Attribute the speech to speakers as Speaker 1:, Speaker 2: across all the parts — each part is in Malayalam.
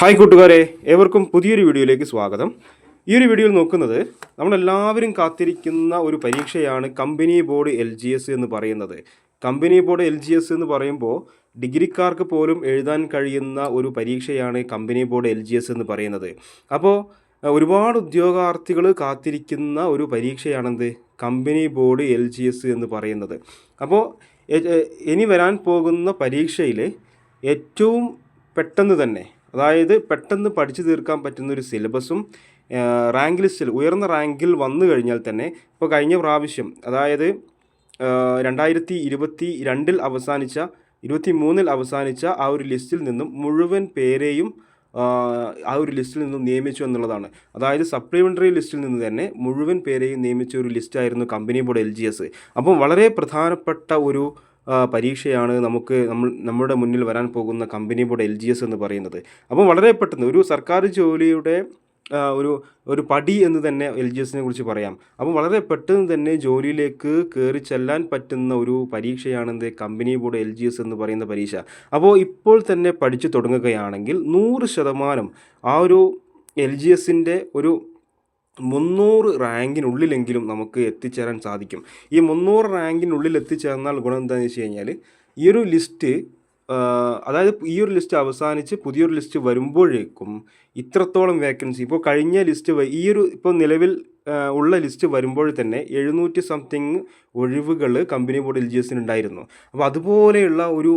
Speaker 1: ഹായ് കൂട്ടുകാരെ ഏവർക്കും പുതിയൊരു വീഡിയോയിലേക്ക് സ്വാഗതം. ഈ ഒരു വീഡിയോയിൽ നോക്കുന്നത് നമ്മളെല്ലാവരും കാത്തിരിക്കുന്ന ഒരു പരീക്ഷയാണ് company board L G S എന്ന് പറയുന്നത്. Company board L G S എന്ന് പറയുമ്പോൾ ഡിഗ്രിക്കാർക്ക് പോലും എഴുതാൻ കഴിയുന്ന ഒരു പരീക്ഷയാണ് company board L G S എന്ന് പറയുന്നത്. അപ്പോൾ ഒരുപാട് ഉദ്യോഗാർത്ഥികൾ കാത്തിരിക്കുന്ന ഒരു പരീക്ഷയാണെന്ത്? Company board L G S എന്ന് പറയുന്നത്. അപ്പോൾ ഇനി വരാൻ പോകുന്ന പരീക്ഷയിൽ ഏറ്റവും പെട്ടെന്ന് തന്നെ അതായത് പെട്ടെന്ന് പഠിച്ചു തീർക്കാൻ പറ്റുന്ന ഒരു സിലബസും റാങ്ക് ലിസ്റ്റിൽ ഉയർന്ന റാങ്കിൽ വന്നു കഴിഞ്ഞാൽ തന്നെ ഇപ്പോൾ കഴിഞ്ഞ പ്രാവശ്യം അതായത് രണ്ടായിരത്തി ഇരുപത്തി രണ്ടിൽ അവസാനിച്ച ഇരുപത്തി മൂന്നിൽ അവസാനിച്ച ആ ഒരു ലിസ്റ്റിൽ നിന്നും മുഴുവൻ പേരെയും ആ, ഒരു ലിസ്റ്റിൽ നിന്നും നിയമിച്ചു എന്നുള്ളതാണ്. അതായത് സപ്ലിമെന്ററി ലിസ്റ്റിൽ നിന്ന് തന്നെ മുഴുവൻ പേരെയും നിയമിച്ച ഒരു ലിസ്റ്റായിരുന്നു company board L G S. അപ്പം വളരെ പ്രധാനപ്പെട്ട ഒരു പരീക്ഷയാണ് നമുക്ക് നമ്മൾ നമ്മുടെ മുന്നിൽ വരാൻ പോകുന്ന company board L G S എന്ന് പറയുന്നത്. അപ്പോൾ വളരെ പെട്ടെന്ന് ഒരു സർക്കാർ ജോലിയുടെ ഒരു ഒരു പടി എന്ന് തന്നെ എൽ ജി എസിനെ കുറിച്ച് പറയാം. അപ്പോൾ വളരെ പെട്ടെന്ന് തന്നെ ജോലിയിലേക്ക് കയറി ചെല്ലാൻ പറ്റുന്ന ഒരു പരീക്ഷയാണെന്ത് company board L G S എന്ന് പറയുന്ന പരീക്ഷ. അപ്പോൾ ഇപ്പോൾ തന്നെ പഠിച്ചു തുടങ്ങുകയാണെങ്കിൽ നൂറ് ശതമാനം ആ ഒരു എൽ ജി എസിന്റെ ഒരു മുന്നൂറ് റാങ്കിനുള്ളിലെങ്കിലും നമുക്ക് എത്തിച്ചേരാൻ സാധിക്കും. ഈ മുന്നൂറ് റാങ്കിനുള്ളിൽ എത്തിച്ചേർന്നാൽ ഗുണം എന്താണെന്ന് വെച്ച് കഴിഞ്ഞാൽ ഈ ഒരു ലിസ്റ്റ് അതായത് ഈ ഒരു ലിസ്റ്റ് അവസാനിച്ച് പുതിയൊരു ലിസ്റ്റ് വരുമ്പോഴേക്കും ഇത്രത്തോളം വേക്കൻസി. ഇപ്പോൾ കഴിഞ്ഞ ലിസ്റ്റ് ഈ ഒരു ഇപ്പോൾ നിലവിൽ ഉള്ള ലിസ്റ്റ് വരുമ്പോൾ തന്നെ എഴുന്നൂറ്റി സംതിങ് ഒഴിവുകൾ കമ്പനി ബോർഡ് എൽ ജി എസിന് ഉണ്ടായിരുന്നു. അപ്പോൾ അതുപോലെയുള്ള ഒരു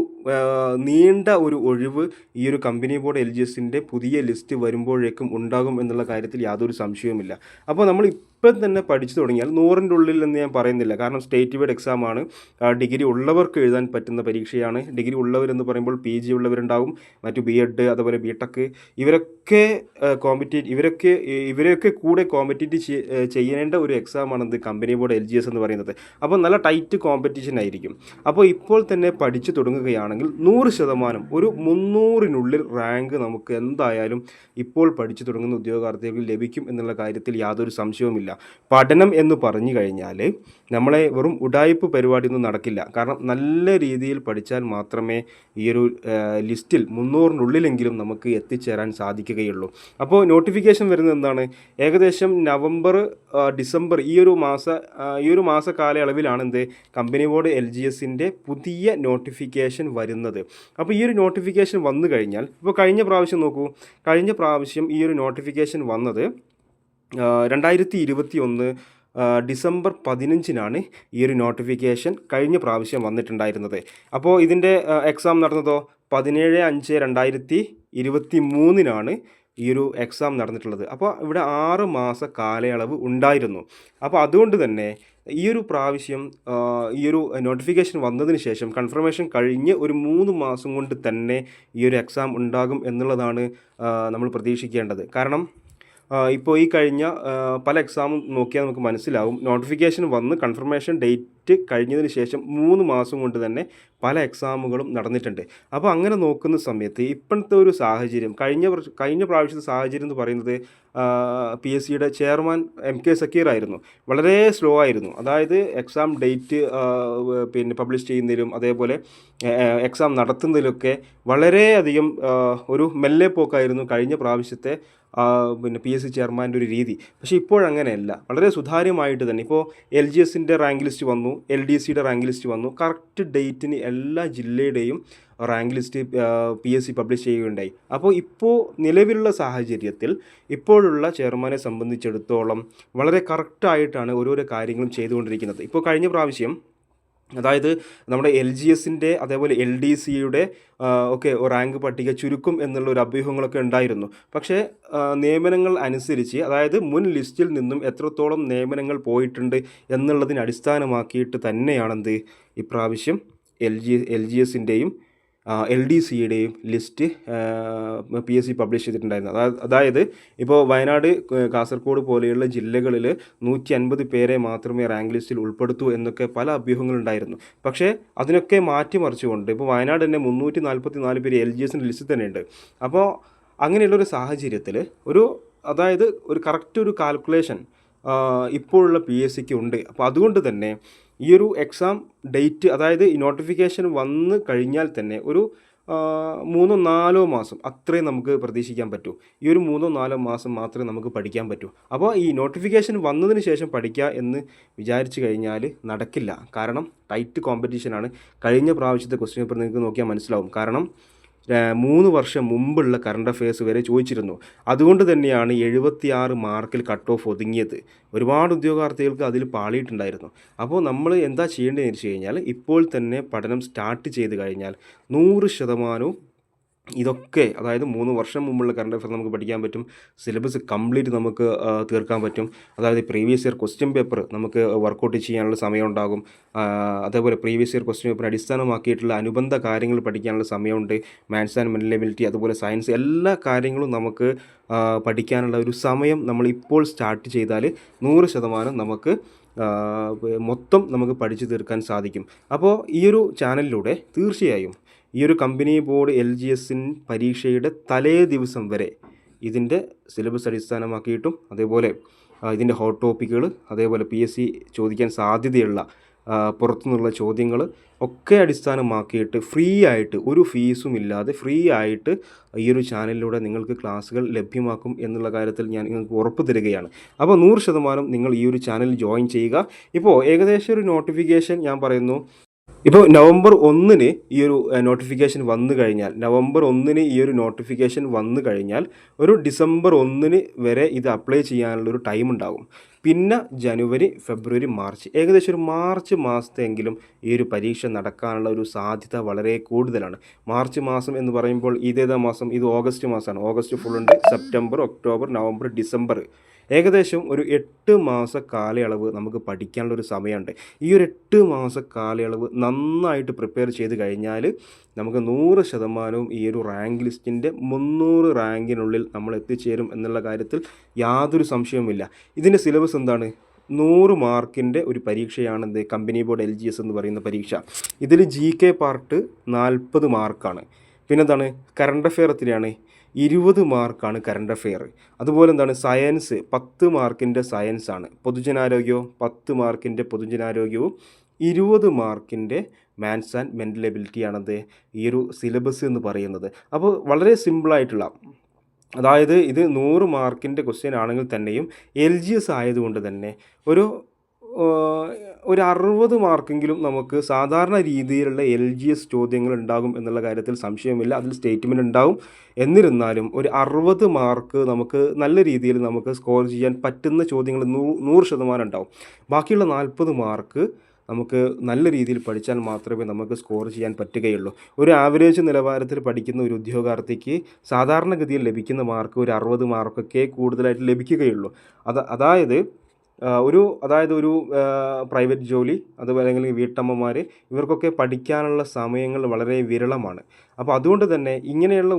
Speaker 1: നീണ്ട ഒരു ഒഴിവ് ഈ ഒരു കമ്പനി ബോർഡ് എൽ ജി എസിന്റെ പുതിയ ലിസ്റ്റ് വരുമ്പോഴേക്കും ഉണ്ടാകും എന്നുള്ള കാര്യത്തിൽ യാതൊരു സംശയവുമില്ല. അപ്പോൾ നമ്മൾ ഇപ്പം തന്നെ പഠിച്ചു തുടങ്ങിയാൽ നൂറിന്റെ ഉള്ളിൽ എന്ന് ഞാൻ പറയുന്നില്ല. കാരണം സ്റ്റേറ്റ് വൈഡ് എക്സാമാണ് ഡിഗ്രി ഉള്ളവർക്ക് എഴുതാൻ പറ്റുന്ന പരീക്ഷയാണ്. ഡിഗ്രി ഉള്ളവരെന്ന് പറയുമ്പോൾ പി ജി ഉള്ളവരുണ്ടാവും. മറ്റു ബി എഡ് അതുപോലെ ബി ടെക് ഇവരൊക്കെ കോമ്പറ്റേറ്റ് ഇവരൊക്കെ ഇവരെയൊക്കെ കൂടെ കോമ്പറ്റേറ്റ് ചെയ്യേണ്ട ഒരു എക്സാമാണ് എന്ത് company board L G S എന്ന് പറയുന്നത്. അപ്പോൾ നല്ല ടൈറ്റ് കോമ്പറ്റീഷൻ ആയിരിക്കും. അപ്പോൾ ഇപ്പോൾ തന്നെ പഠിച്ചു തുടങ്ങുകയാണെങ്കിൽ നൂറ് ശതമാനം ഒരു മുന്നൂറിനുള്ളിൽ റാങ്ക് നമുക്ക് എന്തായാലും ഇപ്പോൾ പഠിച്ചു തുടങ്ങുന്ന ഉദ്യോഗാർത്ഥികൾക്ക് ലഭിക്കും എന്നുള്ള കാര്യത്തിൽ യാതൊരു സംശയവുമില്ല. പഠനം എന്ന് പറഞ്ഞു കഴിഞ്ഞാൽ നമ്മളെ വെറും ഉടായ്പ് പരിപാടിയൊന്നും നടക്കില്ല. കാരണം നല്ല രീതിയിൽ പഠിച്ചാൽ മാത്രമേ ഈ ഒരു ലിസ്റ്റിൽ മുന്നൂറിനുള്ളിലെങ്കിലും നമുക്ക് എത്തിച്ചേരാൻ സാധിക്കുകയുള്ളൂ. അപ്പോൾ നോട്ടിഫിക്കേഷൻ വരുന്നത് എന്താണ്? ഏകദേശം നവംബർ ഡിസംബർ ഈ ഒരു മാസ ഈ ഒരു മാസ കാലയളവിലാണ് എന്ത്? കമ്പനി ബോർഡ് എൽ ജി എസിന്റെ പുതിയ നോട്ടിഫിക്കേഷൻ വരുന്നത്. അപ്പോൾ ഈ ഒരു നോട്ടിഫിക്കേഷൻ വന്നു കഴിഞ്ഞാൽ ഇപ്പോൾ കഴിഞ്ഞ പ്രാവശ്യം നോക്കൂ. കഴിഞ്ഞ പ്രാവശ്യം ഈ ഒരു നോട്ടിഫിക്കേഷൻ വന്നത് രണ്ടായിരത്തി ഇരുപത്തി ഒന്ന് ഡിസംബർ പതിനഞ്ചിനാണ് ഈ ഒരു നോട്ടിഫിക്കേഷൻ കഴിഞ്ഞ പ്രാവശ്യം വന്നിട്ടുണ്ടായിരുന്നത്. അപ്പോൾ ഇതിന്റെ എക്സാം നടന്നതോ? പതിനേഴ് അഞ്ച് രണ്ടായിരത്തി ഇരുപത്തി മൂന്നിനാണ് ഈ ഒരു എക്സാം നടന്നിട്ടുള്ളത്. അപ്പോൾ ഇവിടെ ആറ് മാസ കാലയളവ് ഉണ്ടായിരുന്നു. അപ്പോൾ അതുകൊണ്ട് തന്നെ ഈ ഒരു പ്രാവശ്യം ഈ ഒരു നോട്ടിഫിക്കേഷൻ വന്നതിന് ശേഷം കൺഫർമേഷൻ കഴിഞ്ഞ് ഒരു മൂന്ന് മാസം കൊണ്ട് തന്നെ ഈ ഒരു എക്സാം ഉണ്ടാകും എന്നുള്ളതാണ് നമ്മൾ പ്രതീക്ഷിക്കേണ്ടത്. കാരണം ഇപ്പോൾ ഈ കഴിഞ്ഞ പല എക്സാമും നോക്കിയാൽ നമുക്ക് മനസ്സിലാവും. നോട്ടിഫിക്കേഷൻ വന്ന് കൺഫർമേഷൻ ഡേറ്റ് കഴിഞ്ഞതിന് ശേഷം മൂന്ന് മാസം കൊണ്ട് തന്നെ പല എക്സാമുകളും നടന്നിട്ടുണ്ട്. അപ്പോൾ അങ്ങനെ നോക്കുന്ന സമയത്ത് ഇപ്പോഴത്തെ ഒരു സാഹചര്യം കഴിഞ്ഞ കഴിഞ്ഞ പ്രാവശ്യത്തെ സാഹചര്യം എന്ന് പറയുന്നത് പി എസ് സിയുടെ ചെയർമാൻ എം കെ സക്കീർ ആയിരുന്നു. വളരെ സ്ലോ ആയിരുന്നു. അതായത് എക്സാം ഡേറ്റ് പിന്നെ പബ്ലിഷ് ചെയ്യുന്നതിലും അതേപോലെ എക്സാം നടത്തുന്നതിലൊക്കെ വളരെയധികം ഒരു മെല്ലെ പോക്കായിരുന്നു കഴിഞ്ഞ പ്രാവശ്യത്തെ പിന്നെ പി എസ് സി ചെയർമാന്റെ ഒരു രീതി. പക്ഷേ ഇപ്പോഴങ്ങനെയല്ല. വളരെ സുതാര്യമായിട്ട് തന്നെ. ഇപ്പോൾ എൽ ജി എസിന്റെ റാങ്ക് ലിസ്റ്റ് വന്നു എൽ ഡി സിയുടെ റാങ്ക് ലിസ്റ്റ് വന്നു. കറക്റ്റ് ഡേറ്റിന് എല്ലാ ജില്ലയുടെയും rank list P S C publish ചെയ്യുകയുണ്ടായി. അപ്പോൾ ഇപ്പോൾ നിലവിലുള്ള സാഹചര്യത്തിൽ ഇപ്പോഴുള്ള ചെയർമാനെ സംബന്ധിച്ചിടത്തോളം വളരെ കറക്റ്റായിട്ടാണ് ഓരോരോ കാര്യങ്ങളും ചെയ്തുകൊണ്ടിരിക്കുന്നത്. ഇപ്പോൾ കഴിഞ്ഞ പ്രാവശ്യം അതായത് നമ്മുടെ എൽ ജി എസിന്റെ അതേപോലെ എൽ ഡി സിയുടെ ഒക്കെ റാങ്ക് പട്ടിക ചുരുക്കും എന്നുള്ള ഒരു അഭ്യൂഹങ്ങളൊക്കെ ഉണ്ടായിരുന്നു. പക്ഷേ നിയമനങ്ങൾ അനുസരിച്ച് അതായത് മുൻ ലിസ്റ്റിൽ നിന്നും എത്രത്തോളം നിയമനങ്ങൾ പോയിട്ടുണ്ട് എന്നുള്ളതിനെ അടിസ്ഥാനമാക്കിയിട്ട് തന്നെയാണെന്ത്? ഇപ്രാവശ്യം എൽ ജി എൽ ജി എസിന്റെയും L D സിയുടെയും list P S C publish ചെയ്തിട്ടുണ്ടായിരുന്നു. അതായത് ഇപ്പോൾ വയനാട് കാസർഗോഡ് പോലെയുള്ള ജില്ലകളിൽ നൂറ്റി അൻപത് പേരെ മാത്രമേ റാങ്ക് ലിസ്റ്റിൽ ഉൾപ്പെടുത്തൂ എന്നൊക്കെ പല അഭ്യൂഹങ്ങളുണ്ടായിരുന്നു പക്ഷേ അതിനൊക്കെ മാറ്റിമറിച്ചുകൊണ്ട് ഇപ്പോൾ വയനാട് തന്നെ മുന്നൂറ്റി നാൽപ്പത്തി നാല് പേര് എൽ ജി എസിന്റെ ലിസ്റ്റിൽ തന്നെയുണ്ട് അപ്പോൾ അങ്ങനെയുള്ളൊരു സാഹചര്യത്തിൽ ഒരു അതായത് ഒരു കറക്റ്റ് ഒരു കാൽക്കുലേഷൻ ഇപ്പോഴുള്ള പി എസ് സിക്ക് ഉണ്ട്. അപ്പോൾ അതുകൊണ്ട് തന്നെ ഈ ഒരു എക്സാം ഡേറ്റ് അതായത് ഈ നോട്ടിഫിക്കേഷൻ വന്ന് കഴിഞ്ഞാൽ തന്നെ ഒരു മൂന്നോ നാലോ മാസം അത്രയും നമുക്ക് പ്രതീക്ഷിക്കാൻ പറ്റൂ. ഈ ഒരു മൂന്നോ നാലോ മാസം മാത്രമേ നമുക്ക് പഠിക്കാൻ പറ്റൂ. അപ്പോൾ ഈ നോട്ടിഫിക്കേഷൻ വന്നതിന് ശേഷം പഠിക്കുക എന്ന് വിചാരിച്ചു കഴിഞ്ഞാൽ നടക്കില്ല. കാരണം ടൈറ്റ് കോമ്പറ്റീഷനാണ് കഴിഞ്ഞ പ്രാവശ്യത്തെ ക്വസ്റ്റ്യൻ പേപ്പർ നിങ്ങൾക്ക് നോക്കിയാൽ മനസ്സിലാവും. കാരണം മൂന്ന് വർഷം മുമ്പുള്ള കറണ്ട് അഫയേഴ്സ് വരെ ചോദിച്ചിരുന്നു. അതുകൊണ്ട് തന്നെയാണ് എഴുപത്തിയാറ് മാർക്കിൽ കട്ട് ഓഫ് ഒതുങ്ങിയത്. ഒരുപാട് ഉദ്യോഗാർത്ഥികൾക്ക് അതിൽ പാളിയിട്ടുണ്ടായിരുന്നു. അപ്പോൾ നമ്മൾ എന്താ ചെയ്യേണ്ടതെന്ന് വെച്ച് കഴിഞ്ഞാൽ ഇപ്പോൾ തന്നെ പഠനം സ്റ്റാർട്ട് ചെയ്ത് കഴിഞ്ഞാൽ നൂറ് ശതമാനവും ഇതൊക്കെ അതായത് മൂന്ന് വർഷം മുമ്പുള്ള കറണ്ട് അഫയർ നമുക്ക് പഠിക്കാൻ പറ്റും. സിലബസ് കംപ്ലീറ്റ് നമുക്ക് തീർക്കാൻ പറ്റും. അതായത് പ്രീവിയസ് ഇയർ ക്വസ്റ്റ്യൻ പേപ്പർ നമുക്ക് വർക്കൗട്ട് ചെയ്യാനുള്ള സമയം ഉണ്ടാകും അതേപോലെ പ്രീവിയസ് ഇയർ ക്വസ്റ്റ്യൻ പേപ്പർ അടിസ്ഥാനമാക്കിയിട്ടുള്ള അനുബന്ധ കാര്യങ്ങൾ പഠിക്കാനുള്ള സമയമുണ്ട്. മാത്സ് ആൻഡ് മെന്റൽ അതുപോലെ സയൻസ് എല്ലാ കാര്യങ്ങളും നമുക്ക് പഠിക്കാനുള്ള ഒരു സമയം നമ്മൾ ഇപ്പോൾ സ്റ്റാർട്ട് ചെയ്താൽ നൂറ് ശതമാനം നമുക്ക് മൊത്തം നമുക്ക് പഠിച്ചു തീർക്കാൻ സാധിക്കും. അപ്പോൾ ഈ ഒരു ചാനലിലൂടെ തീർച്ചയായും ഈ ഒരു കമ്പനി ബോർഡ് എൽ ജി എസിൻ പരീക്ഷയുടെ തലേ ദിവസം വരെ ഇതിന്റെ സിലബസ് അടിസ്ഥാനമാക്കിയിട്ടും അതേപോലെ ഇതിന്റെ ഹോട്ട് ടോപ്പിക്കുകൾ അതേപോലെ പി എസ് സി ചോദിക്കാൻ സാധ്യതയുള്ള പുറത്തുനിന്നുള്ള ചോദ്യങ്ങൾ ഒക്കെ അടിസ്ഥാനമാക്കിയിട്ട് ഫ്രീ ആയിട്ട് ഒരു ഫീസും ഇല്ലാതെ ഫ്രീ ആയിട്ട് ഈ ഒരു ചാനലിലൂടെ നിങ്ങൾക്ക് ക്ലാസ്സുകൾ ലഭ്യമാക്കും എന്നുള്ള കാര്യത്തിൽ ഞാൻ നിങ്ങൾക്ക് ഉറപ്പ് തരികയാണ്. അപ്പോൾ നൂറ് ശതമാനം നിങ്ങൾ ഈ ഒരു ചാനൽ ജോയിൻ ചെയ്യുക. ഇപ്പോൾ ഏകദേശം ഒരു നോട്ടിഫിക്കേഷൻ ഞാൻ പറയുന്നു. ഇപ്പോൾ നവംബർ ഒന്നിന് ഈ ഒരു നോട്ടിഫിക്കേഷൻ വന്നു കഴിഞ്ഞാൽ നവംബർ ഒന്നിന് ഈ ഒരു നോട്ടിഫിക്കേഷൻ വന്നു കഴിഞ്ഞാൽ ഒരു ഡിസംബർ ഒന്നിന് വരെ ഇത് അപ്ലൈ ചെയ്യാനുള്ള ഒരു ടൈം ഉണ്ടാകും. പിന്നെ ജനുവരി ഫെബ്രുവരി മാർച്ച് ഏകദേശം ഒരു മാർച്ച് മാസത്തെങ്കിലും ഈ ഒരു പരീക്ഷ നടക്കാനുള്ള ഒരു സാധ്യത വളരെ കൂടുതലാണ്. മാർച്ച് മാസം എന്ന് പറയുമ്പോൾ ഇതേതാ മാസം? ഇത് ഓഗസ്റ്റ് മാസമാണ്. ഓഗസ്റ്റ് ഫുൾ ഉണ്ട്. September October November December. ഏകദേശം ഒരു എട്ട് മാസ കാലയളവ് നമുക്ക് പഠിക്കാനുള്ള ഒരു സമയമുണ്ട്. ഈ ഒരു എട്ട് മാസ കാലയളവ് നന്നായിട്ട് പ്രിപ്പയർ ചെയ്ത് കഴിഞ്ഞാൽ നമുക്ക് നൂറ് ശതമാനവും ഈ ഒരു റാങ്ക് ലിസ്റ്റിന്റെ മുന്നൂറ് റാങ്കിനുള്ളിൽ നമ്മൾ എത്തിച്ചേരും എന്നുള്ള കാര്യത്തിൽ യാതൊരു സംശയവുമില്ല. ഇതിന്റെ സിലബസ് എന്താണ്? നൂറ് മാർക്കിന്റെ ഒരു പരീക്ഷയാണ് എന്ത് company board L G S എന്ന് പറയുന്ന പരീക്ഷ. ഇതിൽ ജി കെ പാർട്ട് നാൽപ്പത് മാർക്കാണ്. പിന്നെന്താണ്? കറണ്ട് അഫെയർ എത്രയാണ് ഇരുപത് മാർക്കാണ് കറണ്ട് അഫെയർ അതുപോലെ എന്താണ്? സയൻസ് പത്ത് മാർക്കിന്റെ സയൻസ് ആണ്. പൊതുജനാരോഗ്യവും പത്ത് മാർക്കിന്റെ പൊതുജനാരോഗ്യവും ഇരുപത് മാർക്കിന്റെ മാൻസ് ആൻഡ് മെന്റൽ എബിലിറ്റിയാണത് ഈ ഒരു സിലബസ് എന്ന് പറയുന്നത്. അപ്പോൾ വളരെ സിമ്പിളായിട്ടുള്ള അതായത് ഇത് നൂറ് മാർക്കിന്റെ ക്വസ്റ്റ്യൻ ആണെങ്കിൽ തന്നെയും എൽ ജി എസ് ആയതുകൊണ്ട് തന്നെ ഒരു ഒരു അറുപത് മാർക്കെങ്കിലും നമുക്ക് സാധാരണ രീതിയിലുള്ള എൽ ജി എസ് ചോദ്യങ്ങൾ ഉണ്ടാകും എന്നുള്ള കാര്യത്തിൽ സംശയമില്ല. അതിൽ സ്റ്റേറ്റ്മെന്റ് ഉണ്ടാകും. എന്നിരുന്നാലും ഒരു അറുപത് മാർക്ക് നമുക്ക് നല്ല രീതിയിൽ നമുക്ക് സ്കോർ ചെയ്യാൻ പറ്റുന്ന ചോദ്യങ്ങൾ നൂ നൂറ് ശതമാനം ഉണ്ടാവും. ബാക്കിയുള്ള നാൽപ്പത് മാർക്ക് നമുക്ക് നല്ല രീതിയിൽ പഠിച്ചാൽ മാത്രമേ നമുക്ക് സ്കോർ ചെയ്യാൻ പറ്റുകയുള്ളൂ. ഒരു ആവറേജ് നിലവാരത്തിൽ പഠിക്കുന്ന ഒരു ഉദ്യോഗാർത്ഥിക്ക് സാധാരണഗതിയിൽ ലഭിക്കുന്ന മാർക്ക് ഒരു അറുപത് മാർക്കൊക്കെ കൂടുതലായിട്ട് ലഭിക്കുകയുള്ളൂ. അത് അതായത് ഒരു അതായത് ഒരു പ്രൈവറ്റ് ജോലി അതുപോലെ അല്ലെങ്കിൽ വീട്ടമ്മമാർ ഇവർക്കൊക്കെ പഠിക്കാനുള്ള സമയങ്ങൾ വളരെ വിരളമാണ്. അപ്പോൾ അതുകൊണ്ട് തന്നെ ഇങ്ങനെയുള്ള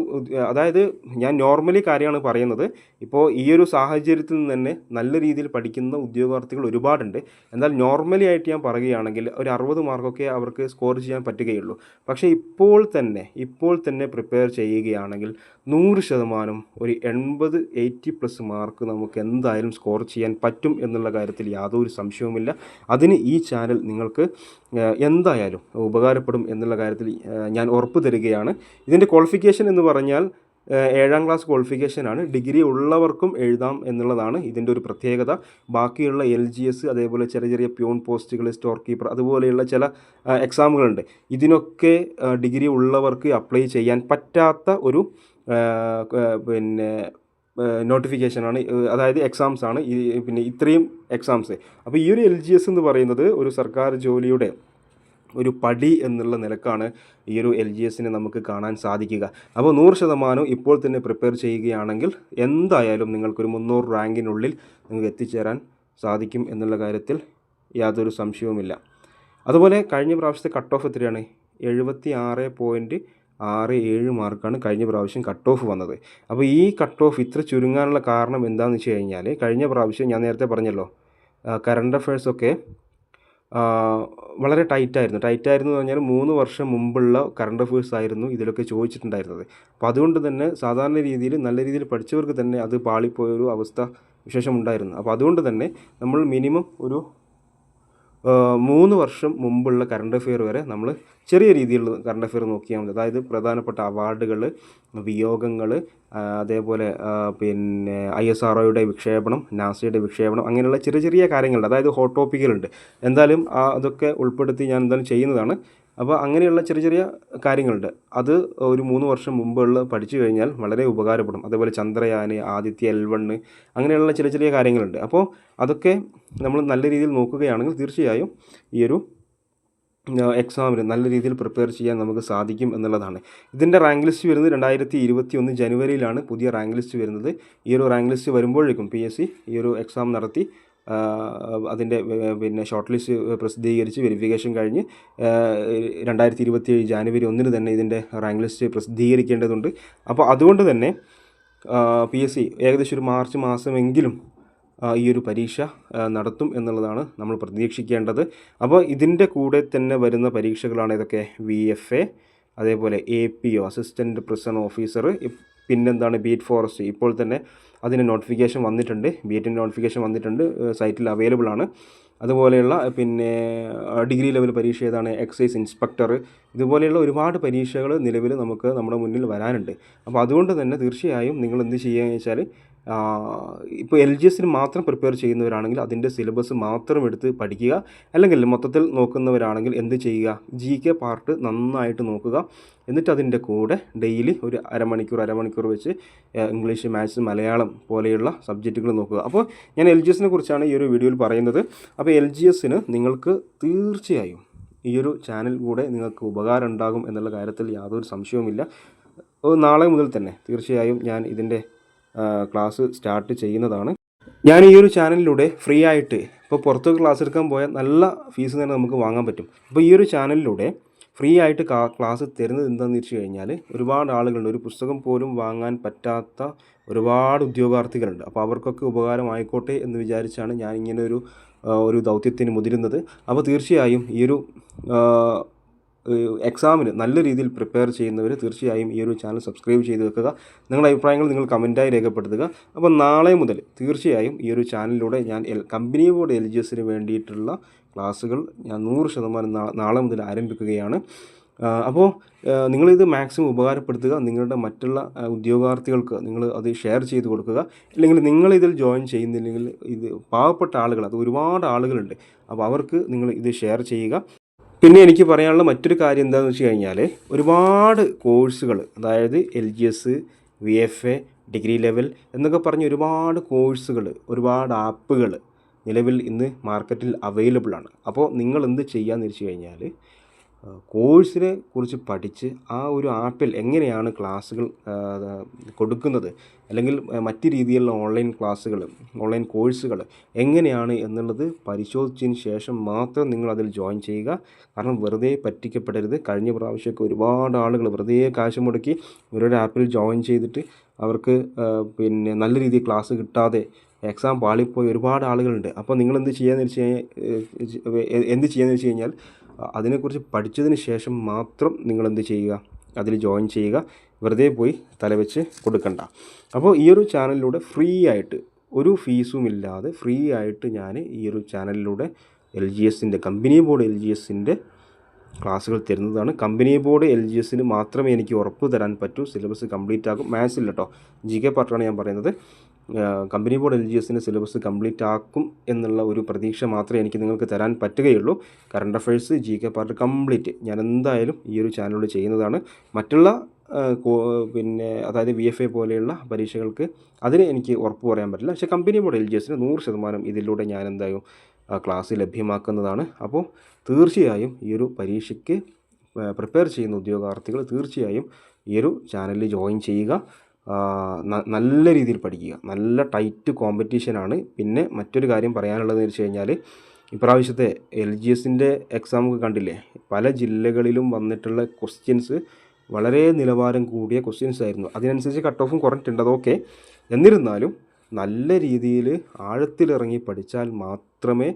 Speaker 1: അതായത് ഞാൻ നോർമലി കാര്യമാണ് പറയുന്നത്. ഇപ്പോൾ ഈ ഒരു സാഹചര്യത്തിൽ നിന്ന് തന്നെ നല്ല രീതിയിൽ പഠിക്കുന്ന ഉദ്യോഗാർത്ഥികൾ ഒരുപാടുണ്ട്. എന്നാൽ നോർമലി ആയിട്ട് ഞാൻ പറയുകയാണെങ്കിൽ ഒരു അറുപത് മാർക്കൊക്കെ അവർക്ക് സ്കോർ ചെയ്യാൻ പറ്റുകയുള്ളൂ. പക്ഷേ ഇപ്പോൾ തന്നെ ഇപ്പോൾ തന്നെ പ്രിപ്പയർ ചെയ്യുകയാണെങ്കിൽ നൂറ് ശതമാനം ഒരു എൺപത് എയ്റ്റി പ്ലസ് മാർക്ക് നമുക്ക് എന്തായാലും സ്കോർ ചെയ്യാൻ പറ്റും എന്നുള്ള കാര്യത്തിൽ യാതൊരു സംശയവുമില്ല. അതിന് ഈ ചാനൽ നിങ്ങൾക്ക് എന്തായാലും ഉപകാരപ്പെടും എന്നുള്ള കാര്യത്തിൽ ഞാൻ ഉറപ്പ് തരികയാണ്. ഇതിന്റെ ക്വാളിഫിക്കേഷൻ എന്ന് പറഞ്ഞാൽ ഏഴാം ക്ലാസ് ക്വാളിഫിക്കേഷനാണ് ഡിഗ്രി ഉള്ളവർക്കും എഴുതാം എന്നുള്ളതാണ് ഇതിന്റെ ഒരു പ്രത്യേകത. ബാക്കിയുള്ള എൽ ജി എസ് അതേപോലെ ചെറിയ ചെറിയ പ്യൂൺ പോസ്റ്റുകൾ സ്റ്റോർ കീപ്പർ അതുപോലെയുള്ള ചില എക്സാമുകളുണ്ട് ഇതിനൊക്കെ ഡിഗ്രി ഉള്ളവർക്ക് അപ്ലൈ ചെയ്യാൻ പറ്റാത്ത ഒരു പിന്നെ നോട്ടിഫിക്കേഷനാണ് അതായത് എക്സാംസ് ആണ്. പിന്നെ ഇത്രയും എക്സാംസ് അപ്പോൾ ഈ ഒരു എൽ ജി എസ് എന്ന് പറയുന്നത് ഒരു സർക്കാർ ജോലിയുടെ ഒരു പടി എന്നുള്ള നിലക്കാണ് ഈ ഒരു എൽ ജി എസിനെ നമുക്ക് കാണാൻ സാധിക്കുക. അപ്പോൾ നൂറ് ശതമാനം ഇപ്പോൾ തന്നെ പ്രിപ്പയർ ചെയ്യുകയാണെങ്കിൽ എന്തായാലും നിങ്ങൾക്കൊരു മുന്നൂറ് റാങ്കിനുള്ളിൽ നിങ്ങൾക്ക് എത്തിച്ചേരാൻ സാധിക്കും എന്നുള്ള കാര്യത്തിൽ യാതൊരു സംശയവുമില്ല. അതുപോലെ കഴിഞ്ഞ പ്രാവശ്യത്തെ കട്ട് ഓഫ് എത്രയാണ്? എഴുപത്തി ആറ് പോയിന്റ് ആറ് ഏഴ് മാർക്കാണ് കഴിഞ്ഞ പ്രാവശ്യം കട്ട് ഓഫ് വന്നത്. അപ്പോൾ ഈ കട്ട് ഓഫ് ഇത്ര ചുരുങ്ങാനുള്ള കാരണം എന്താണെന്ന് വെച്ച് കഴിഞ്ഞാൽ കഴിഞ്ഞ പ്രാവശ്യം ഞാൻ നേരത്തെ പറഞ്ഞല്ലോ കറണ്ട് അഫയേഴ്സൊക്കെ വളരെ ടൈറ്റായിരുന്നു ടൈറ്റായിരുന്നു എന്ന് പറഞ്ഞാൽ മൂന്ന് വർഷം മുമ്പുള്ള കറണ്ട് അഫയേഴ്സ് ആയിരുന്നു ഇതിലൊക്കെ ചോദിച്ചിട്ടുണ്ടായിരുന്നത്. അപ്പോൾ അതുകൊണ്ട് തന്നെ സാധാരണ രീതിയിൽ നല്ല രീതിയിൽ പഠിച്ചവർക്ക് തന്നെ അത് പാളിപ്പോയൊരു അവസ്ഥ വിശേഷം ഉണ്ടായിരുന്നു അപ്പോൾ അതുകൊണ്ട് തന്നെ നമ്മൾ മിനിമം ഒരു മൂന്ന് വർഷം മുമ്പുള്ള കറണ്ട് അഫെയർ വരെ നമ്മൾ ചെറിയ രീതിയിലുള്ള കറണ്ട് അഫെയർ നോക്കിയാൽ മതി. അതായത് പ്രധാനപ്പെട്ട അവാർഡുകൾ വിയോഗങ്ങൾ അതേപോലെ പിന്നെ ഐ എസ് ആർ ഒയുടെ വിക്ഷേപണം നാസയുടെ വിക്ഷേപണം അങ്ങനെയുള്ള ചെറിയ ചെറിയ കാര്യങ്ങളുണ്ട്. അതായത് ഹോട്ട് ടോപ്പിക്കുകളുണ്ട് എന്തായാലും അതൊക്കെ ഉൾപ്പെടുത്തി ഞാൻ എന്തായാലും ചെയ്യുന്നതാണ്. അപ്പോൾ അങ്ങനെയുള്ള ചെറിയ ചെറിയ കാര്യങ്ങളുണ്ട്. അത് ഒരു മൂന്ന് വർഷം മുമ്പുള്ള പഠിച്ചു കഴിഞ്ഞാൽ വളരെ ഉപകാരപ്പെടും. അതേപോലെ ചന്ദ്രയാന് ആദിത്യ എൽ വണ്ണ് അങ്ങനെയുള്ള ചെറിയ ചെറിയ കാര്യങ്ങളുണ്ട്. അപ്പോൾ അതൊക്കെ നമ്മൾ നല്ല രീതിയിൽ നോക്കുകയാണെങ്കിൽ തീർച്ചയായും ഈ ഒരു എക്സാമിന് നല്ല രീതിയിൽ പ്രിപ്പയർ ചെയ്യാൻ നമുക്ക് സാധിക്കും എന്നുള്ളതാണ്. ഇതിന്റെ റാങ്ക് ലിസ്റ്റ് വരുന്നത് രണ്ടായിരത്തി ഇരുപത്തി ഒന്ന് ജനുവരിയിലാണ് പുതിയ റാങ്ക് ലിസ്റ്റ് വരുന്നത്. ഈ ഒരു റാങ്ക് ലിസ്റ്റ് വരുമ്പോഴേക്കും പി എസ് സി ഈ ഒരു എക്സാം നടത്തി അതിന്റെ പിന്നെ ഷോർട്ട് ലിസ്റ്റ് പ്രസിദ്ധീകരിച്ച് വെരിഫിക്കേഷൻ കഴിഞ്ഞ് രണ്ടായിരത്തി ഇരുപത്തി ജാനുവരി ഒന്നിന് തന്നെ ഇതിന്റെ റാങ്ക് ലിസ്റ്റ് പ്രസിദ്ധീകരിക്കേണ്ടതുണ്ട്. അപ്പോൾ അതുകൊണ്ട് തന്നെ പി എസ് സി ഏകദേശം ഒരു മാർച്ച് മാസമെങ്കിലും ഈ ഒരു പരീക്ഷ നടത്തും എന്നുള്ളതാണ് നമ്മൾ പ്രതീക്ഷിക്കേണ്ടത്. അപ്പോൾ ഇതിന്റെ കൂടെ തന്നെ വരുന്ന പരീക്ഷകളാണ് ഇതൊക്കെ വി എഫ് എ അതേപോലെ A P O assistant prison officer പിന്നെന്താണ് ബീറ്റ് ഫോറസ്റ്റ് ഇപ്പോൾ തന്നെ അതിന് നോട്ടിഫിക്കേഷൻ വന്നിട്ടുണ്ട്. ബീറ്റിന്റെ നോട്ടിഫിക്കേഷൻ വന്നിട്ടുണ്ട്. സൈറ്റിൽ അവൈലബിൾ ആണ്. അതുപോലെയുള്ള പിന്നെ ഡിഗ്രി ലെവൽ പരീക്ഷ ഏതാണ്? എക്സൈസ് ഇൻസ്പെക്ടർ ഇതുപോലെയുള്ള ഒരുപാട് പരീക്ഷകൾ നിലവിൽ നമുക്ക് നമ്മുടെ മുന്നിൽ വരാനുണ്ട്. അപ്പോൾ അതുകൊണ്ട് തന്നെ തീർച്ചയായും നിങ്ങൾ എന്ത് ചെയ്യുക വെച്ചാൽ ഇപ്പോൾ എൽ ജി എസിന് മാത്രം പ്രിപ്പയർ ചെയ്യുന്നവരാണെങ്കിൽ അതിന്റെ സിലബസ് മാത്രം എടുത്ത് പഠിക്കുക. അല്ലെങ്കിൽ മൊത്തത്തിൽ നോക്കുന്നവരാണെങ്കിൽ എന്ത് ചെയ്യുക? ജി കെ പാർട്ട് നന്നായിട്ട് നോക്കുക. എന്നിട്ട് അതിന്റെ കൂടെ ഡെയിലി ഒരു അരമണിക്കൂർ അരമണിക്കൂർ വെച്ച് ഇംഗ്ലീഷ് മാത്സ് മലയാളം പോലെയുള്ള സബ്ജക്റ്റുകൾ നോക്കുക. അപ്പോൾ ഞാൻ എൽ ജി എസിനെ കുറിച്ചാണ് ഈ ഒരു വീഡിയോയിൽ പറയുന്നത്. അപ്പോൾ എൽ ജി എസിന് നിങ്ങൾക്ക് തീർച്ചയായും ഈ ഒരു ചാനൽ കൂടെ നിങ്ങൾക്ക് ഉപകാരം ഉണ്ടാകും എന്നുള്ള കാര്യത്തിൽ യാതൊരു സംശയവുമില്ല. നാളെ മുതൽ തന്നെ തീർച്ചയായും ഞാൻ ഇതിന്റെ ക്ലാസ് സ്റ്റാർട്ട് ചെയ്യുന്നതാണ്. ഞാൻ ഈ ഒരു ചാനലിലൂടെ ഫ്രീ ആയിട്ട് ഇപ്പോൾ പുറത്ത് ക്ലാസ് എടുക്കാൻ പോയാൽ നല്ല ഫീസ് തന്നെ നമുക്ക് വാങ്ങാൻ പറ്റും. അപ്പോൾ ഈ ഒരു ചാനലിലൂടെ ഫ്രീ ആയിട്ട് ക്ലാസ് തരുന്നത് എന്താണെന്ന് വെച്ച് കഴിഞ്ഞാൽ ഒരുപാട് ആളുകളുണ്ട്. ഒരു പുസ്തകം പോലും വാങ്ങാൻ പറ്റാത്ത ഒരുപാട് ഉദ്യോഗാർത്ഥികളുണ്ട്. അപ്പോൾ അവർക്കൊക്കെ ഉപകാരമായിക്കോട്ടെ എന്ന് വിചാരിച്ചാണ് ഞാൻ ഇങ്ങനെ ഒരു ഒരു ദൗത്യത്തിന് മുതിരുന്നത്. അപ്പോൾ തീർച്ചയായും ഈ ഒരു എക്സാമിന് നല്ല രീതിയിൽ പ്രിപ്പയർ ചെയ്യുന്നവർ തീർച്ചയായും ഈ ഒരു ചാനൽ സബ്സ്ക്രൈബ് ചെയ്ത് വെക്കുക. നിങ്ങളുടെ അഭിപ്രായങ്ങൾ നിങ്ങൾ കമന്റായി രേഖപ്പെടുത്തുക. അപ്പോൾ നാളെ മുതൽ തീർച്ചയായും ഈ ഒരു ചാനലിലൂടെ ഞാൻ L company board L G എസിന് വേണ്ടിയിട്ടുള്ള ക്ലാസ്സുകൾ ഞാൻ നൂറ് ശതമാനം നാളെ മുതൽ ആരംഭിക്കുകയാണ്. അപ്പോൾ നിങ്ങളിത് മാക്സിമം ഉപകാരപ്പെടുത്തുക. നിങ്ങളുടെ മറ്റുള്ള ഉദ്യോഗാർത്ഥികൾക്ക് നിങ്ങൾ അത് ഷെയർ ചെയ്ത് കൊടുക്കുക. അല്ലെങ്കിൽ നിങ്ങളിതിൽ ജോയിൻ ചെയ്യുന്നില്ലെങ്കിൽ ഇത് പാവപ്പെട്ട ആളുകൾ അത് ഒരുപാട് ആളുകളുണ്ട്. അപ്പോൾ അവർക്ക് നിങ്ങൾ ഇത് ഷെയർ ചെയ്യുക. പിന്നെ എനിക്ക് പറയാനുള്ള മറ്റൊരു കാര്യം എന്താണെന്ന് വെച്ച് കഴിഞ്ഞാൽ ഒരുപാട് കോഴ്സുകൾ അതായത് L G S V F A degree level എന്നൊക്കെ പറഞ്ഞ് ഒരുപാട് കോഴ്സുകൾ ഒരുപാട് ആപ്പുകൾ നിലവിൽ ഇന്ന് മാർക്കറ്റിൽ അവൈലബിൾ ആണ് അപ്പോൾ നിങ്ങൾ എന്ത് ചെയ്യാന്ന് വെച്ച് കഴിഞ്ഞാൽ കോഴ്സിനെ കുറിച്ച് പഠിച്ച് ആ ഒരു ആപ്പിൽ എങ്ങനെയാണ് ക്ലാസ്സുകൾ കൊടുക്കുന്നത് അല്ലെങ്കിൽ മറ്റു രീതിയിലുള്ള ഓൺലൈൻ ക്ലാസ്സുകൾ ഓൺലൈൻ കോഴ്സുകൾ എങ്ങനെയാണ് എന്നുള്ളത് പരിശോധിച്ചതിന് ശേഷം മാത്രം നിങ്ങൾ അതിൽ ജോയിൻ ചെയ്യുക. കാരണം വെറുതെ പറ്റിക്കപ്പെടരുത്. കഴിഞ്ഞ പ്രാവശ്യമൊക്കെ ഒരുപാട് ആളുകൾ വെറുതെ കാശ് മുടക്കി ഓരോരോ ആപ്പിൽ ജോയിൻ ചെയ്തിട്ട് അവർക്ക് പിന്നെ നല്ല രീതിയിൽ ക്ലാസ് കിട്ടാതെ എക്സാം പാളിപ്പോയി ഒരുപാട് ആളുകളുണ്ട്. അപ്പോൾ നിങ്ങൾ എന്ത് ചെയ്യാന്ന് വെച്ച് കഴിഞ്ഞാൽ എന്ത് ചെയ്യാന്ന് വെച്ച് കഴിഞ്ഞാൽ അതിനെക്കുറിച്ച് പഠിച്ചതിന് ശേഷം മാത്രം നിങ്ങൾ എന്ത് ചെയ്യുക? അതിൽ ജോയിൻ ചെയ്യുക. വെറുതെ പോയി തലവെച്ച് കൊടുക്കണ്ട. അപ്പോൾ ഈ ഒരു ചാനലിലൂടെ ഫ്രീ ആയിട്ട് ഒരു ഫീസും ഇല്ലാതെ ഫ്രീ ആയിട്ട് ഞാൻ ഈ ഒരു ചാനലിലൂടെ എൽ ജി എസിന്റെ കമ്പനി ബോർഡ് എൽ ജി എസിന്റെ ക്ലാസ്സുകൾ തരുന്നതാണ്. കമ്പനി ബോർഡ് എൽ ജി എസിന് മാത്രമേ എനിക്ക് ഉറപ്പ് തരാൻ പറ്റൂ. സിലബസ് കംപ്ലീറ്റ് ആകും മാത്സ് ഇല്ല കേട്ടോ ജി കെ പാർട്ടാണ് ഞാൻ പറയുന്നത്. കമ്പനി ബോർഡ് എൽ ജി എസിന്റെ സിലബസ് കംപ്ലീറ്റ് ആക്കും എന്നുള്ള ഒരു പ്രതീക്ഷ മാത്രമേ എനിക്ക് നിങ്ങൾക്ക് തരാൻ പറ്റുകയുള്ളൂ. Current affairs G K part complete ഞാൻ എന്തായാലും ഈ ഒരു ചാനലിലൂടെ ചെയ്യുന്നതാണ്. മറ്റുള്ള പിന്നെ അതായത് വി എഫ് എ പോലെയുള്ള പരീക്ഷകൾക്ക് അതിന് എനിക്ക് ഉറപ്പ് പറയാൻ പറ്റില്ല. പക്ഷേ കമ്പനി ബോർഡ് എൽ ജി എസിന് നൂറ് ശതമാനം ഇതിലൂടെ ഞാൻ എന്തായാലും ക്ലാസ് ലഭ്യമാക്കുന്നതാണ്. അപ്പോൾ തീർച്ചയായും ഈ ഒരു പരീക്ഷയ്ക്ക് പ്രിപ്പയർ ചെയ്യുന്ന ഉദ്യോഗാർത്ഥികൾ തീർച്ചയായും ഈ ഒരു ചാനലിൽ ജോയിൻ ചെയ്യുക. നല്ല രീതിയിൽ പഠിക്കുക. നല്ല ടൈറ്റ് കോമ്പറ്റീഷനാണ് പിന്നെ മറ്റൊരു കാര്യം പറയാനുള്ളതെന്ന് വെച്ച് കഴിഞ്ഞാൽ ഇപ്രാവശ്യത്തെ എൽ ജി എസിന്റെ എക്സാം കണ്ടില്ലേ? പല ജില്ലകളിലും വന്നിട്ടുള്ള ക്വസ്റ്റ്യൻസ് വളരെ നിലവാരം കൂടിയ ക്വസ്റ്റ്യൻസ് ആയിരുന്നു. അതിനനുസരിച്ച് കട്ട് ഓഫും കുറഞ്ഞിട്ടുണ്ട്. അതൊക്കെ എന്നിരുന്നാലും നല്ല രീതിയിൽ ആഴത്തിലിറങ്ങി പഠിച്ചാൽ മാത്രമേ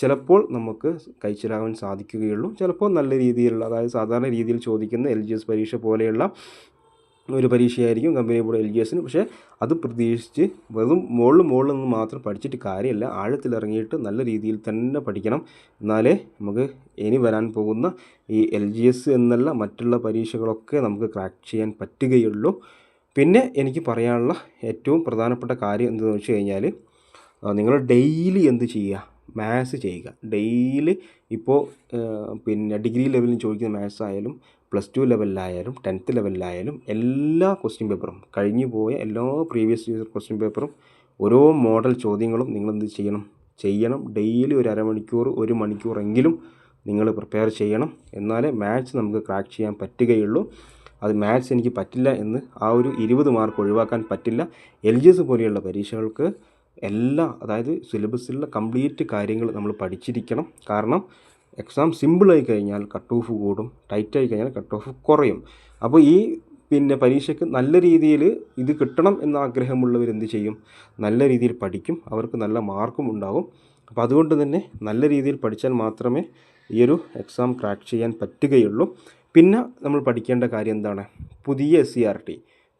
Speaker 1: ചിലപ്പോൾ നമുക്ക് കൈച്ചിലാകാൻ സാധിക്കുകയുള്ളൂ. ചിലപ്പോൾ നല്ല രീതിയിലുള്ള അതായത് സാധാരണ രീതിയിൽ ചോദിക്കുന്ന എൽ ജി എസ് പരീക്ഷ പോലെയുള്ള ഒരു പരീക്ഷയായിരിക്കും കമ്പനി ബോർഡ് എൽ ജി എസിന് പക്ഷേ അത് പ്രതീക്ഷിച്ച് വെറും മുകളിൽ മുകളിൽ നിന്ന് മാത്രം പഠിച്ചിട്ട് കാര്യമില്ല. ആഴത്തിലിറങ്ങിയിട്ട് നല്ല രീതിയിൽ തന്നെ പഠിക്കണം. എന്നാലേ നമുക്ക് ഇനി വരാൻ പോകുന്ന ഈ എൽ ജി എസ് എന്നല്ല മറ്റുള്ള പരീക്ഷകളൊക്കെ നമുക്ക് ക്രാക്ക് ചെയ്യാൻ പറ്റുകയുള്ളൂ. പിന്നെ എനിക്ക് പറയാനുള്ള ഏറ്റവും പ്രധാനപ്പെട്ട കാര്യം എന്തെന്ന് വെച്ച് കഴിഞ്ഞാൽ നിങ്ങൾ ഡെയിലി എന്ത് ചെയ്യുക? മാത്സ് ചെയ്യുക. ഡെയിലി ഇപ്പോൾ പിന്നെ ഡിഗ്രി ലെവലിൽ ചോദിക്കുന്ന മാത്സ് ആയാലും പ്ലസ് ടു ലെവലിലായാലും ടെൻത്ത് ലെവലിലായാലും എല്ലാ ക്വസ്റ്റ്യൻ പേപ്പറും കഴിഞ്ഞു പോയ എല്ലാ പ്രീവിയസ് ഇയർ ക്വസ്റ്റ്യൻ പേപ്പറും ഓരോ മോഡൽ ചോദ്യങ്ങളും നിങ്ങൾ എന്ത് ചെയ്യണം? ചെയ്യണം. ഡെയിലി ഒരു അരമണിക്കൂർ ഒരു മണിക്കൂറെങ്കിലും നിങ്ങൾ പ്രിപ്പയർ ചെയ്യണം. എന്നാലേ മാത്സ് നമുക്ക് ക്രാക്ക് ചെയ്യാൻ പറ്റുകയുള്ളൂ. അത് മാത്സ് എനിക്ക് പറ്റില്ല എന്ന് ആ ഒരു ഇരുപത് മാർക്ക് ഒഴിവാക്കാൻ പറ്റില്ല. എൽ ജി എസ് പോലെയുള്ള പരീക്ഷകൾക്ക് എല്ലാ അതായത് സിലബസിലുള്ള കംപ്ലീറ്റ് കാര്യങ്ങൾ നമ്മൾ പഠിച്ചിരിക്കണം. കാരണം എക്സാം സിമ്പിളായി കഴിഞ്ഞാൽ കട്ട് ഓഫ് കൂടും ആയി കഴിഞ്ഞാൽ കട്ട് ഓഫ് കുറയും. അപ്പോൾ ഈ പിന്നെ പരീക്ഷയ്ക്ക് നല്ല രീതിയിൽ ഇത് കിട്ടണം എന്ന ആഗ്രഹമുള്ളവർ എന്ത് ചെയ്യും? നല്ല രീതിയിൽ പഠിക്കും അവർക്ക് നല്ല മാർക്കും ഉണ്ടാകും അപ്പോൾ അതുകൊണ്ട് തന്നെ നല്ല രീതിയിൽ പഠിച്ചാൽ മാത്രമേ ഈ ഒരു എക്സാം ക്രാക്ക് ചെയ്യാൻ പറ്റുകയുള്ളൂ. പിന്നെ നമ്മൾ പഠിക്കേണ്ട കാര്യം എന്താണ്? പുതിയ എസ് സി ആർ ടി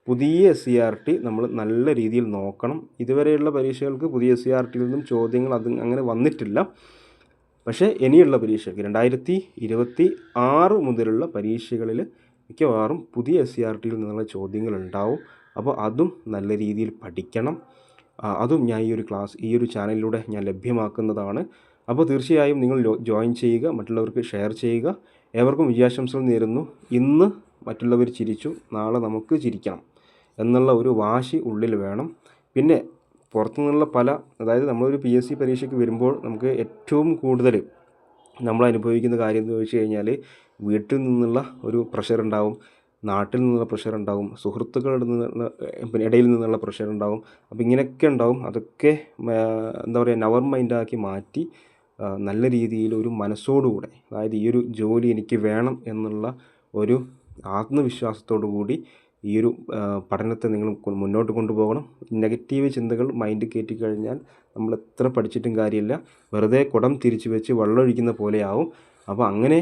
Speaker 1: പുതിയ എസ് സി ആർ ടി നമ്മൾ നല്ല രീതിയിൽ നോക്കണം. ഇതുവരെയുള്ള പരീക്ഷകൾക്ക് പുതിയ എസ് സി ആർ ടിയിൽ നിന്നും ചോദ്യങ്ങൾ അത് അങ്ങനെ വന്നിട്ടില്ല. പക്ഷേ ഇനിയുള്ള പരീക്ഷയ്ക്ക് രണ്ടായിരത്തി ഇരുപത്തി ആറ് മുതലുള്ള പരീക്ഷകളിൽ മിക്കവാറും പുതിയ എസ് സി ആർ ടിയിൽ നിന്നുള്ള ചോദ്യങ്ങൾ ഉണ്ടാവും അപ്പോൾ അതും നല്ല രീതിയിൽ പഠിക്കണം. അതും ഞാൻ ഈ ഒരു ക്ലാസ് ഈ ഒരു ചാനലിലൂടെ ഞാൻ ലഭ്യമാക്കുന്നതാണ്. അപ്പോൾ തീർച്ചയായും നിങ്ങൾ ജോയിൻ ചെയ്യുക മറ്റുള്ളവർക്ക് ഷെയർ ചെയ്യുക. ഏവർക്കും വിജയാശംസകൾ നേരുന്നു. ഇന്ന് മറ്റുള്ളവർ ചിരിച്ചു നാളെ നമുക്ക് ചിരിക്കണം എന്നുള്ള ഒരു വാശി ഉള്ളിൽ വേണം. പിന്നെ പുറത്തു നിന്നുള്ള പല അതായത് നമ്മളൊരു പി എസ് സി പരീക്ഷയ്ക്ക് വരുമ്പോൾ നമുക്ക് ഏറ്റവും കൂടുതൽ നമ്മൾ അനുഭവിക്കുന്ന കാര്യം എന്ന് ചോദിച്ചു കഴിഞ്ഞാൽ വീട്ടിൽ നിന്നുള്ള ഒരു പ്രഷർ ഉണ്ടാവും നാട്ടിൽ നിന്നുള്ള പ്രഷർ ഉണ്ടാവും സുഹൃത്തുക്കളുടെ നിന്നുള്ള പിന്നെ ഇടയിൽ നിന്നുള്ള പ്രഷർ ഉണ്ടാവും. അപ്പോൾ ഇങ്ങനെയൊക്കെ ഉണ്ടാവും. അതൊക്കെ എന്താ പറയുക നവർ മൈൻഡാക്കി മാറ്റി നല്ല രീതിയിൽ ഒരു മനസ്സോടുകൂടെ അതായത് ഈ ഒരു ജോലി എനിക്ക് വേണം എന്നുള്ള ഒരു ആത്മവിശ്വാസത്തോടു കൂടി ഈ ഒരു പഠനത്തെ നിങ്ങൾ മുന്നോട്ട് കൊണ്ടുപോകണം. നെഗറ്റീവ് ചിന്തകൾ മൈൻഡ് കയറ്റി കഴിഞ്ഞാൽ നമ്മൾ എത്ര പഠിച്ചിട്ടും കാര്യമില്ല. വെറുതെ കുടം തിരിച്ചു വെച്ച് വെള്ളമൊഴിക്കുന്ന പോലെയാവും. അപ്പോൾ അങ്ങനെ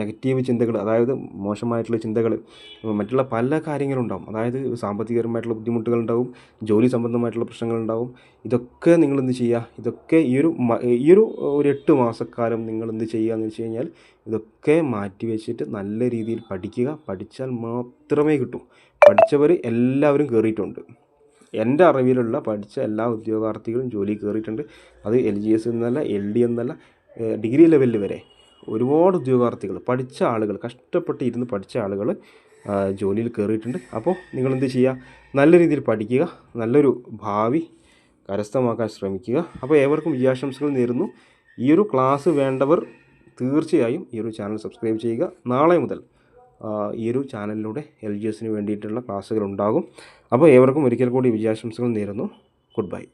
Speaker 1: നെഗറ്റീവ് ചിന്തകൾ അതായത് മോശമായിട്ടുള്ള ചിന്തകൾ മറ്റുള്ള പല കാര്യങ്ങളുണ്ടാവും. അതായത് സാമ്പത്തികപരമായിട്ടുള്ള ബുദ്ധിമുട്ടുകളുണ്ടാവും ജോലി സംബന്ധമായിട്ടുള്ള പ്രശ്നങ്ങളുണ്ടാവും. ഇതൊക്കെ നിങ്ങൾ എന്ത് ചെയ്യുക? ഇതൊക്കെ ഈ ഒരു ഈ ഒരു ഒരു എട്ട് മാസക്കാലം നിങ്ങൾ എന്ത് ചെയ്യുക എന്ന് വെച്ച് കഴിഞ്ഞാൽ ഇതൊക്കെ മാറ്റി വെച്ചിട്ട് നല്ല രീതിയിൽ പഠിക്കുക. പഠിച്ചാൽ മാത്രമേ കിട്ടൂ. പഠിച്ചവർ എല്ലാവരും കയറിയിട്ടുണ്ട് എന്റെ അറിവിലുള്ള പഠിച്ച എല്ലാ ഉദ്യോഗാർത്ഥികളും ജോലി കയറിയിട്ടുണ്ട് അത് എൽ ജി എസ് എന്നല്ല എൽ ഡി എന്നല്ല ഡിഗ്രി ലെവലിൽ വരെ. ഒരുപാട് ഉദ്യോഗാർത്ഥികൾ പഠിച്ച ആളുകൾ കഷ്ടപ്പെട്ട് ഇരുന്ന് പഠിച്ച ആളുകൾ ജോലിയിൽ കയറിയിട്ടുണ്ട്. അപ്പോൾ നിങ്ങൾ എന്ത് ചെയ്യുക? നല്ല രീതിയിൽ പഠിക്കുക നല്ലൊരു ഭാവി കരസ്ഥമാക്കാൻ ശ്രമിക്കുക. അപ്പോൾ ഏവർക്കും വിജയാശംസകൾ നേരുന്നു. ഈ ഒരു ക്ലാസ് വേണ്ടവർ തീർച്ചയായും ഈ ഒരു ചാനൽ സബ്സ്ക്രൈബ് ചെയ്യുക. നാളെ മുതൽ ഈ ഒരു ചാനലിലൂടെ എൽ ജി എസിന് വേണ്ടിയിട്ടുള്ള ക്ലാസ്സുകൾ ഉണ്ടാകും. അപ്പോൾ ഏവർക്കും ഒരിക്കൽ കൂടി വിജയാശംസകൾ നേരുന്നു. Good bye.